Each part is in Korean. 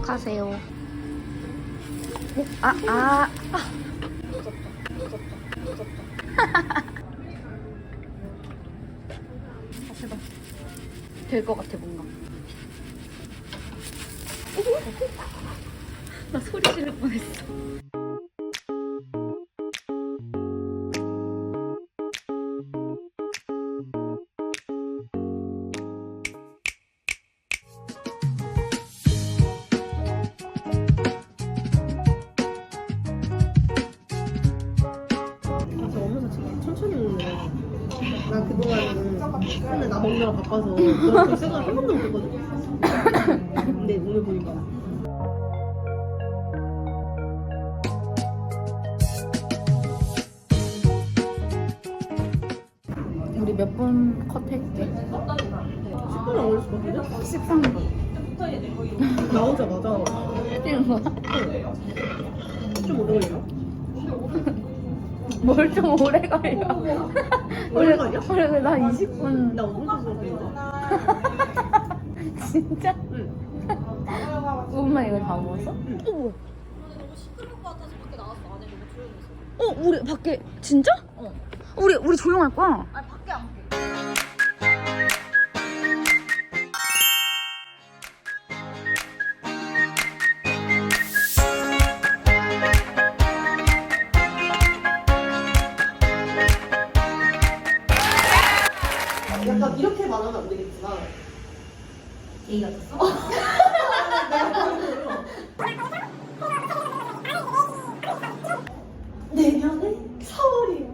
하세요. 어? 아, 아. 아, 제발. 될것 같아, 뭔가. 나 소리 지를 뻔했어. 먹느라 바빠서 그렇게 생각 한 번도 못 했거든. 근데 오늘 보니까 우리 몇번 컷했게? 10분 안 걸렸을 것 같은데? 13분. 나오자마자 뛰는 거야? 좀 오래 걸리나? 뭘 좀 오래 걸려. 오래 걸려? 그래, 그래, 나 20분. 나 5분 정도? 진짜? 응. 엄마 이거 다 먹었어? 응. 어, 뭐야? 어, 우리 밖에 진짜? 어. 우리 우리 조용할 거야. 아 말하면 안 되겠지만 얘기 같았어? 내년에 4월이에요.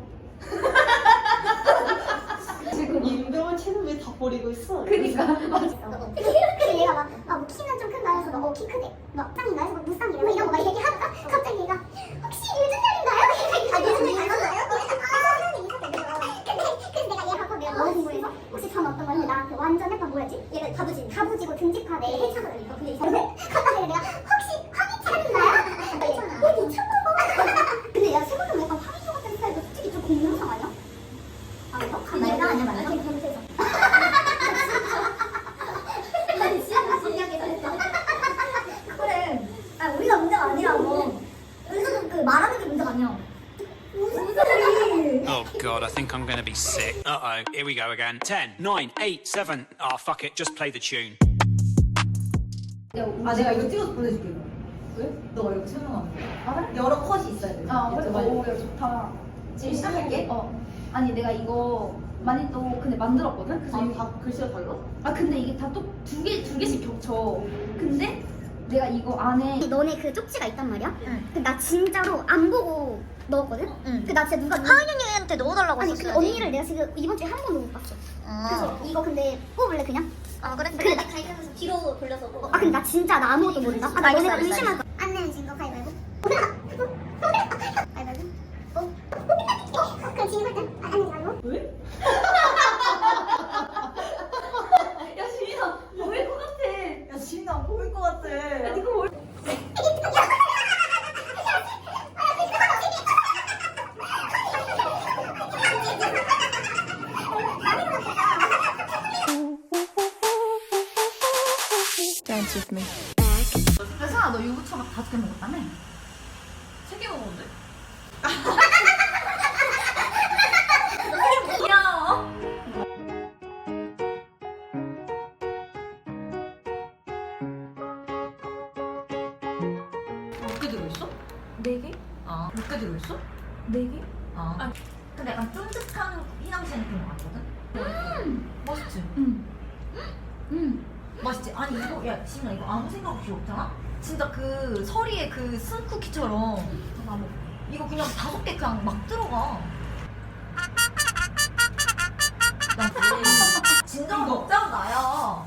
지금 임병원 체급에 다 버리고 있어. 그니까 맞아. 그래서 얘가 막, 아, 뭐 키는 좀 큰가 해서 막, 어, 키 크대. 막, 짱인가 해서 막, 무쌍이래. 막 이런 거 막 얘기하다가 갑자기 얘가, 혹시 유준열인가요? 아, 유준열 닮았나요? 아, 근데, 그래서 내가 얘 하고 내가 너무 궁금해서, 혹시 전 어떤 건데 나한테 완전 약간 뭐였지? 얘가 다부진, 다부지고 듬직하대. 해차거든요. 근데 이제 갔다가 내가, 혹시 황희찬인가요? 어, 미쳤나봐. 근데 야, 생각해보면 약간 황희찬 같은 스타일도 솔직히 좀 공룡상 아니야? 아니요? 내가 아니야, 맞나? 잘못해서. 아니, 진짜 신기하게 잘했어. 그래. 아, 우리가 문제가 아니라고. 은서는 그 말하는 게 문제가 아니야. 무슨 소리? Oh god, I think I'm gonna be sick. Uh oh, here we go again. 10, 9, 8, 7. Oh fuck it, just play the tune. 아 내가 이거 찍어서 보내줄게. 왜? 너가 이거 설명하면 돼. 아 그래? 여러 컷이 있어야 돼. 아, 그래? 유튜브에. 오, 야, 좋다. 지금 시작할게. 어. 아니, 내가 이거 많이 또 근데 만들었거든? 그래서 아, 이거 다 글씨가 달라? 아 근데 이게 다 또 두 개 두 개씩 겹쳐. 근데 내가 이거 안에 너네 그 쪽지가 있단 말이야? 그나 진짜로 안 보고 넣었거든? 그나 진짜 누가 하은 언니한테 넣어달라고 아니 그 언니를 내가 지금 이번 주에 한 번도 못 봤어. 그래서 이거 근데 뽑을래 그냥? 아 그래? 근데 나 가위바위보에서 뒤로 돌려서 뽑아. 아 근데 나 진짜 나 아무것도 모른다? 아, 나 너네가 의심할 거야 안 내면 진거 가위바위보 가위바위보 어? 그럼 지금 할때 안 내면 가위바위보 왜? 혜성아 너 유부초밥 다섯 개 먹었다며? 세개 먹었는데? 야. 몇개 들어있어? 네 개? 아, 몇 개 들어있어? 네 개? 아. 근데 약간 쫀득한 희낭시 느낌 같거든? 음. 맛있지? 응. 응. 맛있지? 아니 이거 야 지민아 이거 아무 생각 없이 먹잖아? 진짜 그 서리의 그 순쿠키처럼 이거 그냥 다섯 개 그냥 막 들어가 나 진짜 진정 먹자고 나야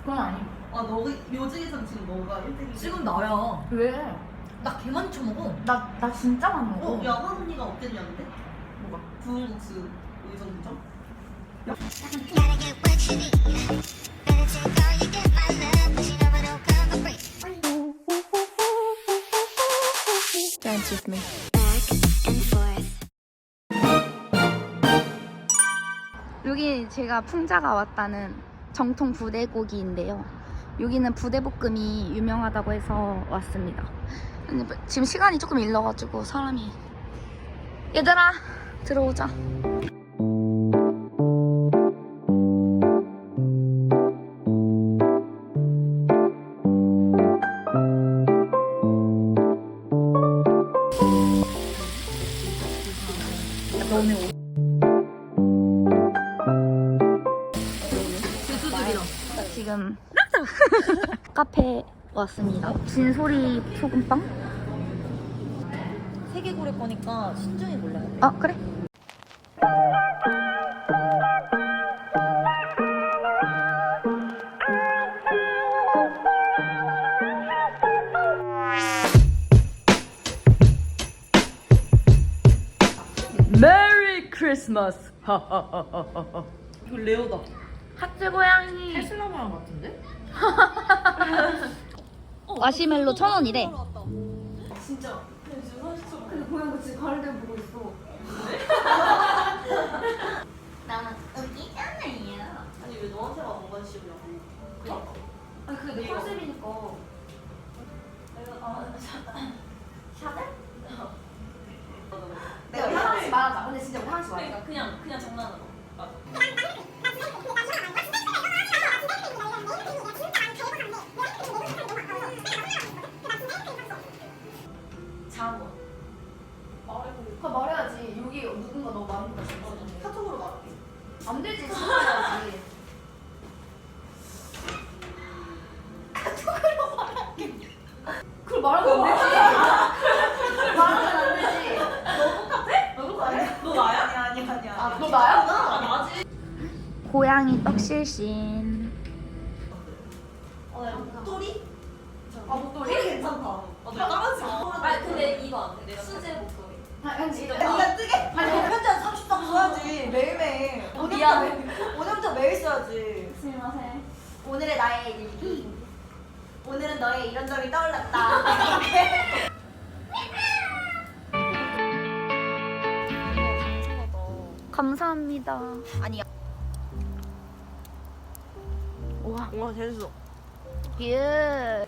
그건 아니. 아, 너 요즘에선 지금 너가 1등이지? 지금 나야 왜? 나개 많이 쳐먹어 나 나 진짜 많이 먹어. 어, 야간 언니가 어땠냐는데? 뭐가? Gotta get what you need. 여기 제가 풍자가 왔다는 정통 부대고기인데요. 여기는 부대볶음이 유명하다고 해서 왔습니다. 근데 지금 시간이 조금 일러가지고 사람이 얘들아 들어오자. 지금 카페 왔습니다. 진소리 소금빵? 세개 고를 거니까 신중히 골라야 돼. 아 그래? 메리 크리스마스. 그 레어다. 하트 고양이. 슬라마랑 같은데? 마시멜로 천 원이래. 나는 웃기잖아요. 아니 왜 너한테만 공간 씌우냐고. 아 그게 내 컨셉이니까. 내가 우리 하나씩 말하자. 근데 진짜 우리 하나씩 말하자. 그냥 그냥 장난으로. 그걸 말하면 안 되지. 말하면 안 되지. 너 나야? 아니 아니 아니. 아, 너 나야? 아 나지. 고양이 떡실신. 어, 야, 목도리? 아, 목도리? 되게 괜찮다. 어, 나 까만색. 아니, 근데 이거 안 돼. 수제 목도리. 아니, 이거. 네가 뜨게? 아니, 편지한 30장 써야지 매일매일. 미안. 오늘부터 매일 써야지. 스미마세. 오늘의 나의 일기. 오늘은 너의 이런 점이 떠올랐다. 감사합니다. 아니야. 우와. 와 재밌어. 예.